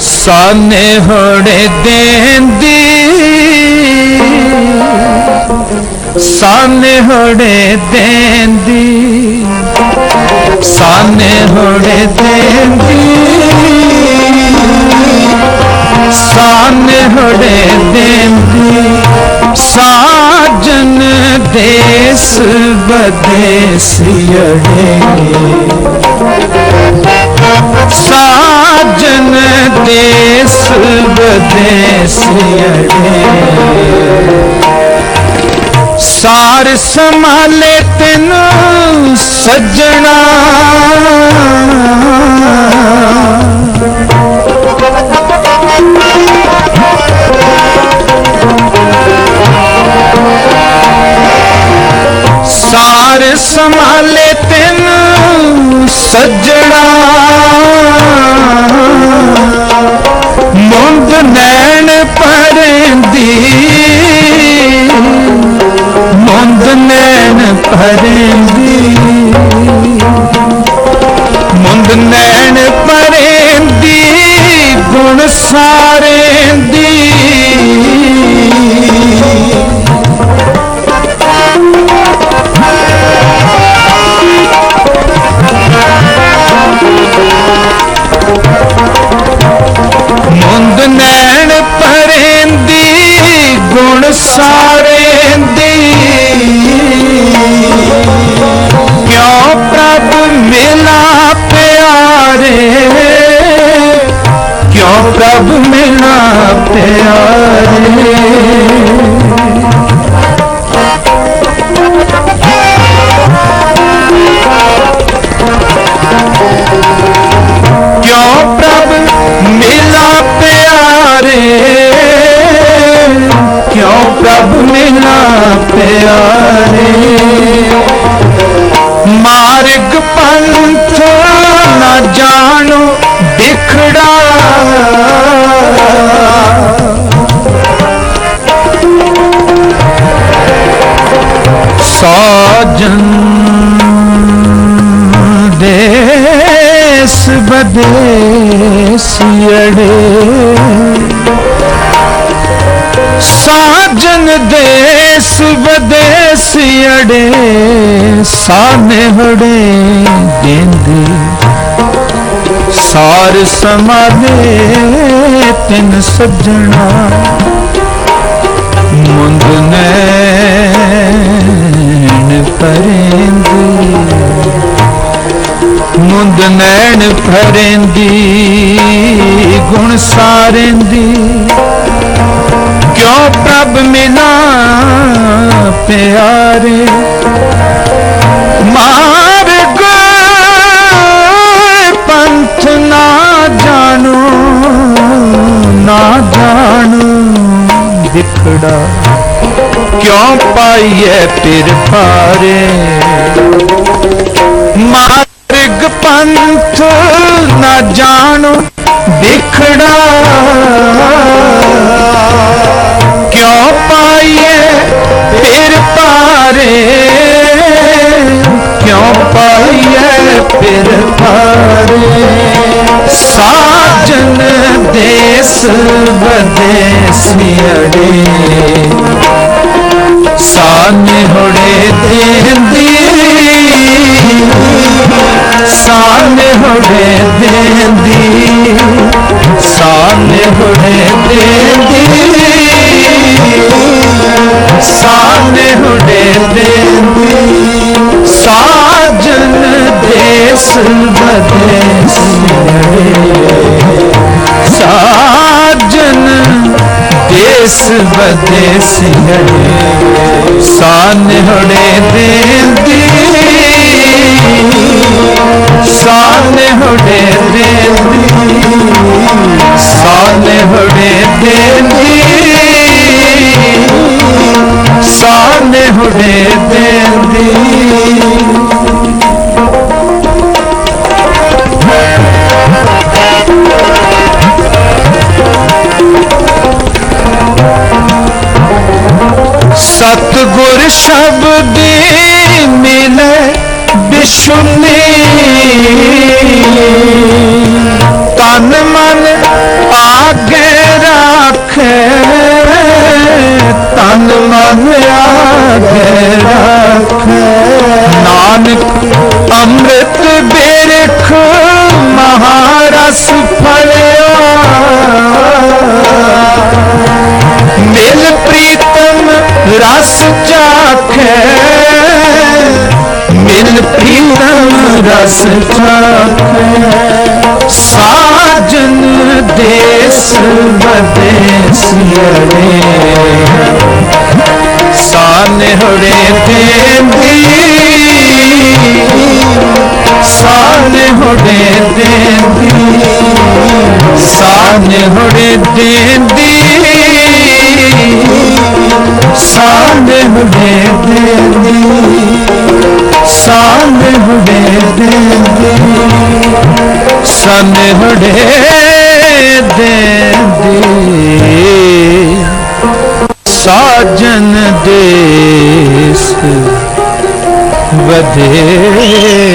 ਸਾਨੇ ਹੋੜੇ ਦੇਂਦੀ। ਸਾਨੇ ਹੋੜੇ ਦੇਂਦੀ। ਸਾਨੇ ਹੋੜੇ ਦੇਂਦੀ। ਸਾਨੇ ਹੋੜੇ ਦੇਂਦੀ। ਸਾਜਨ ਦੇਸ ਬਦੇਸਿයੜੇ ਸਾਜਨ ਦੇਸ ਬਦੇਸਿਯੜੇ ਸਾਰ ਸੰਭਾਲੇ ਤੈਨੂੰ ਸੱਜਣਾ। ਪ੍ਰਭ ਮਿਲਾ ਪਿਆਰੇ। ਕਿਉਂ ਪ੍ਰਭ ਮਿਲਾ ਪਿਆਰੇ? ਕਿਉਂ ਪ੍ਰਭ ਮਿਲਾ ਪਿਆਰੇ? ਸਾਜਨ ਦੇਸ ਬਦੇਸਿਯੜੇ ਸਾਜਨ ਦੇਸ ਬਦੇਸਿਯੜੇ ਸਾਨੇ ਹੜੇ ਦੇਂਦੀ। ਸਾਰ ਸਮਾਦੇ ਤਿੰਨ ਸੱਜਣਾ, ਮੁੰਦ ਨੇ ਪਰੇਂਦੀ, ਮੁੰਦ ਨੈਣ ਫਰੇਂਦੀ, ਗੁਣ ਸਾਰੇਂਦੀ। ਕਿਉ ਪ੍ਰਭ ਮਿਲਾ ਪਿਆਰੇ? ਮਾਰਗ ਪੰਥ ਨਾ ਜਾਣੋ ਨਾ ਜਾਣੋ ਦਿਖੜਾ ਕਿਉਂ ਪਾਈਏ ਪਿਰ ਪਾਰੇ ਮਾਰਗ ਪੰਥ ਨਾ ਜਾਣ ਦਿਖੜਾ ਕਿਉਂ ਪਾਈਏ ਪਿਰ ਪਾਰੇ ਕਿਉਂ ਪਾਈਏ ਪਿਰ ਪਾਰੇ ਸਾਜਨ ਦੇਸ ਬਦੇਸਿਯੜੇ ਸਾਨੇ ਹੋੜੇ ਦੇਂਦੀ। ਸਾਨੇ ਹੋੜੇ ਦੇਂਦੀ। ਸਾਨੇ ਹੋੜੇ ਦੇਂਦੀ। ਸਾਨੇ ਦੇਂਦੀ। ਦੇਸ ਬਦੇਸਿਯੜੇ ਸਾਨਹੜੇ ਦੇਂਦੀ ਸਾਨਹੜੇ ਦੇਂਦੀ ਸ਼ਬਦੀ ਮਿਲੇ ਬਿਸ਼ੁਨੀ। ਤਨ ਮਨ ਰੱਖੈ ਰਸ ਚਾਖੈ ਸਾਜਨ ਦੇਸ ਬਦੇਸਿਆਰੇ ਸਾਨਹੁੜੇ ਦੇਂਦੀ ਸਾਨਹੁੜੇ ਦੇਂਦੀ ਸਾਨਹੁੜੇ ਦੇਂਦੀ ਸਾਨਹੁੜੇ ਦੇਂਦੀ ਦੇਂਦੀ ਸਾਜਨ ਦੇਸ ਵਧੇਸੀ